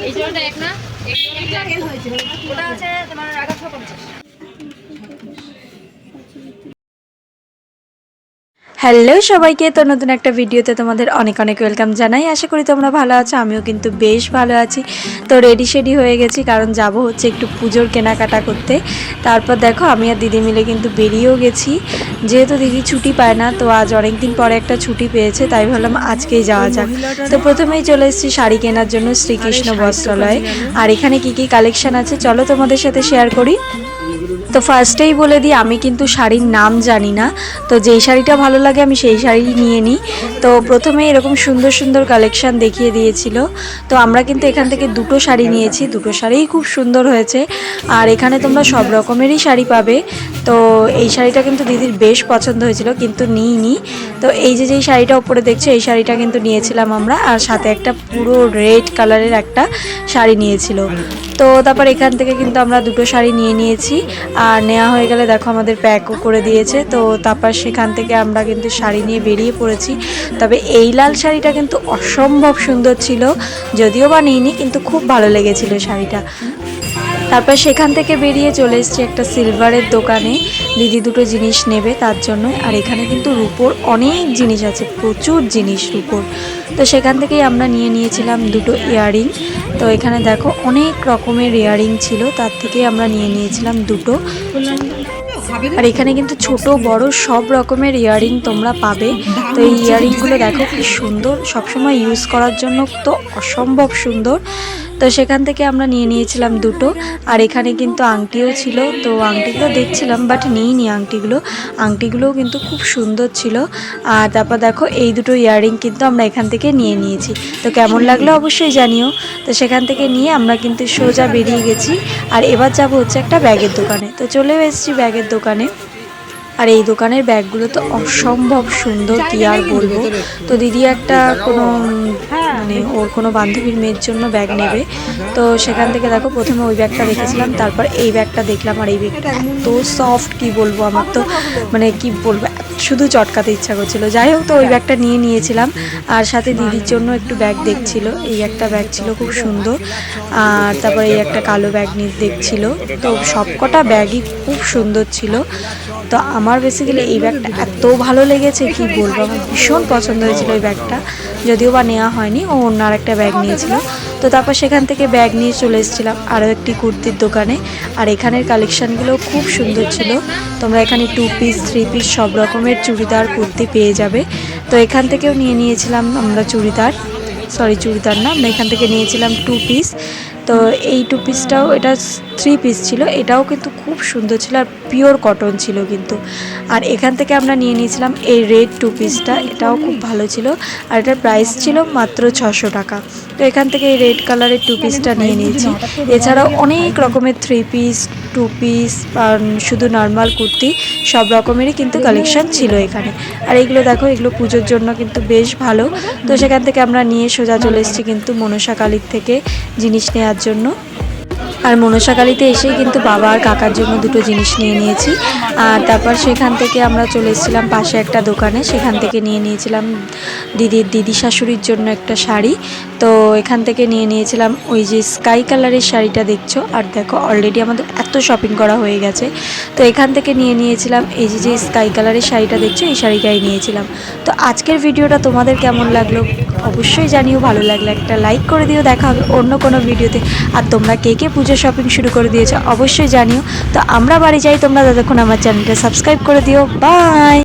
এই জলটা এক না? ওটা হচ্ছে তোমার এগারোশো পঞ্চাশ। হ্যালো সবাইকে তো নতুন একটা ভিডিওতে তোমাদের অনেক অনেক ওয়েলকাম জানাই। আশা করি তোমরা ভালো আছো আমিও কিন্তু বেশ ভালো আছি। তো রেডি শেডি হয়ে গেছি কারণ যাব হচ্ছে একটু পুজোর কেনাকাটা করতে। তারপর দেখো আমি আর দিদি মিলে কিন্তু বেরিয়েও গেছি। যেহেতু দিদি ছুটি পায় না তো আজ অনেক দিন পরে একটা ছুটি পেয়েছে তাই ভাবলাম আজকেই যাওয়া যাক। তো প্রথমেই চলে এসেছি শাড়ি কেনার জন্য শ্রীকৃষ্ণ বস্ত্রালয়। আর এখানে কি কি কালেকশন আছে চলো তোমাদের সাথে শেয়ার করি। তো ফার্স্টেই বলে দিই, আমি কিন্তু শাড়ির নাম জানি না। তো যেই শাড়িটা ভালো লাগে, আমি সেই শাড়ি নিয়ে নিই। তো প্রথমে এরকম সুন্দর সুন্দর কালেকশান দেখিয়ে দিয়েছিল। তো আমরা কিন্তু এখান থেকে দুটো শাড়ি নিয়েছি। দুটো শাড়িই খুব সুন্দর হয়েছে। আর এখানে তোমরা সব রকমেরই শাড়ি পাবে। তো এই শাড়িটা কিন্তু দিদির বেশ পছন্দ হয়েছিল, কিন্তু নিইনি। তো এই যে যেই শাড়িটা ওপরে দেখছ, এই শাড়িটা কিন্তু নিয়েছিলাম আমরা। আর সাথে একটা পুরো রেড কালারের একটা শাড়ি নিয়েছিল। তো তারপর এখান থেকে কিন্তু আমরা দুটো শাড়ি নিয়ে নিয়েছি। আর নেওয়া হয়ে গেলে দেখো আমাদের প্যাকও করে দিয়েছে। তো তারপর সেখান থেকে আমরা কিন্তু শাড়ি নিয়ে বেরিয়ে পড়েছি। তবে এই লাল শাড়িটা কিন্তু অসম্ভব সুন্দর ছিল। যদিও বা নিইনি, কিন্তু খুব ভালো লেগেছিল শাড়িটা। তারপর সেখান থেকে বেরিয়ে চলে এসেছি একটা সিলভারের দোকানে। দিদি দুটো জিনিস নেবে তার জন্য আর এখানে কিন্তু রুপোর অনেক জিনিস আছে, প্রচুর জিনিস রুপোর। তো সেখান থেকেই আমরা নিয়ে নিয়েছিলাম দুটো ইয়াররিং। তো এখানে দেখো অনেক রকমের ইয়াররিং ছিল, তার থেকেই আমরা নিয়ে নিয়েছিলাম দুটো। আর এখানে কিন্তু ছোট, বড় সব রকমের ইয়াররিং তোমরা পাবে। তো এই ইয়াররিংগুলো দেখো কি সুন্দর। সবসময় ইউজ করার জন্য তো অসম্ভব সুন্দর। তো সেখান থেকে আমরা নিয়ে নিয়েছিলাম দুটো। আর এখানে কিন্তু আংটিও ছিল, তো আংটিগুলো দেখছিলাম বাট নিইনি আংটিগুলো। আংটিগুলোও কিন্তু খুব সুন্দর ছিল। আর তারপর দেখো, এই দুটো ইয়াররিং কিন্তু আমরা এখান থেকে নিয়ে নিয়েছি। তো কেমন লাগল অবশ্যই জানিও। তো সেখান থেকে নিয়ে আমরা কিন্তু সোজা বেরিয়ে গেছি। আর এবার যাব হচ্ছে একটা ব্যাগের দোকানে। তো চলেও এসেছি ব্যাগের দোকানে। আর এই দোকানের ব্যাগগুলো তো অসম্ভব সুন্দর, কি আর বলব। তো দিদি একটা কোনো মানে ওর কোনো বান্ধবীর মেয়ের জন্য ব্যাগ নেবে। তো সেখান থেকে দেখো প্রথমে ওই ব্যাগটা দেখেছিলাম তারপর এই ব্যাগটা দেখলাম আর এই ব্যাগটা এত সফট কি বলব আমার তো মানে কি বলব শুধু চটকাতে ইচ্ছা করছিল। যাই হোক তো ওই ব্যাগটা নিয়ে নিয়েছিলাম। আর সাথে দিদির জন্য একটু ব্যাগ দেখছিল। এই একটা ব্যাগ ছিল খুব সুন্দর। আর তারপরে এই একটা কালো ব্যাগ নিয়ে দেখছিল। তো সবকটা ব্যাগই খুব সুন্দর ছিল। তো আমার বেসিক্যালি এই ব্যাগটা এত ভালো লেগেছে কি বলব? আমার ভীষণ পছন্দ হয়েছিল এই ব্যাগটা। যদিও বা নেওয়া হয়নি ও অন্য আরেকটা ব্যাগ নিয়েছিল। তো তারপর সেখান থেকে ব্যাগ নিয়ে চলে এসেছিলাম আরও একটি কুর্তির দোকানে। আর এখানের কালেকশানগুলো খুব সুন্দর ছিল। তোমরা এখানে টু পিস থ্রি পিস সব রকমের চুড়িদার, কুর্তি পেয়ে যাবে। তো এখান থেকেও নিয়ে নিয়েছিলাম আমরা চুড়িদার। সরি চুড়িদার না, আমরা এখান থেকে নিয়েছিলাম টু পিস তো এই টু পিসটাও এটা থ্রি পিস ছিল, এটাও কিন্তু খুব সুন্দর ছিল আর পিওর কটন ছিল কিন্তু। আর এখান থেকে আমরা নিয়ে নিয়েছিলাম এই রেড টু পিসটা এটাও খুব ভালো ছিল। আর এটার প্রাইস ছিল মাত্র ছশো টাকা। তো এখান থেকে এই রেড কালারের টু পিসটা নিয়ে নিয়েছি। এছাড়াও অনেক রকমের থ্রি পিস টু পিস শুধু নর্মাল কুর্তি, সব রকমেরই কিন্তু কালেকশন ছিল এখানে। আর এইগুলো দেখো, এগুলো পুজোর জন্য কিন্তু বেশ ভালো। তো সেখান থেকে আমরা নিয়ে সোজা চলে এসেছি কিন্তু মনসা কালীর থেকে জিনিস নেওয়ার জন্য আর মনসাকালীতে এসেই কিন্তু বাবা আর কাকার জন্য দুটো জিনিস নিয়ে নিয়েছি। আর তারপর সেখান থেকে আমরা চলে এসেছিলাম পাশে একটা দোকানে। সেখান থেকে নিয়ে নিয়েছিলাম দিদির দিদি শাশুড়ির জন্য একটা শাড়ি। তো এখান থেকে নিয়ে নিয়েছিলাম ওই যে স্কাই কালারের শাড়িটা দেখছ? আর দেখো অলরেডি আমাদের এত শপিং করা হয়ে গেছে। তো এখান থেকে নিয়ে নিয়েছিলাম এই যে যে স্কাই কালারের শাড়িটা দেখছ? এই শাড়িটাই নিয়েছিলাম। তো আজকের ভিডিওটা তোমাদের কেমন লাগল? অবশ্যই জানিও। ভালো লাগলে একটা লাইক করে দিও। দেখা হবে অন্য কোনো ভিডিওতে। আর তোমরা কে কে পুজো শপিং শুরু করে দিয়েছে, অবশ্যই জানিও। তো আমরা বাড়ি যাই, তোমরা ততক্ষণ আমার চ্যানেলটা সাবস্ক্রাইব করে দিও। বাই